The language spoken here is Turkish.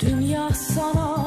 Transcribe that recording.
Dünya sana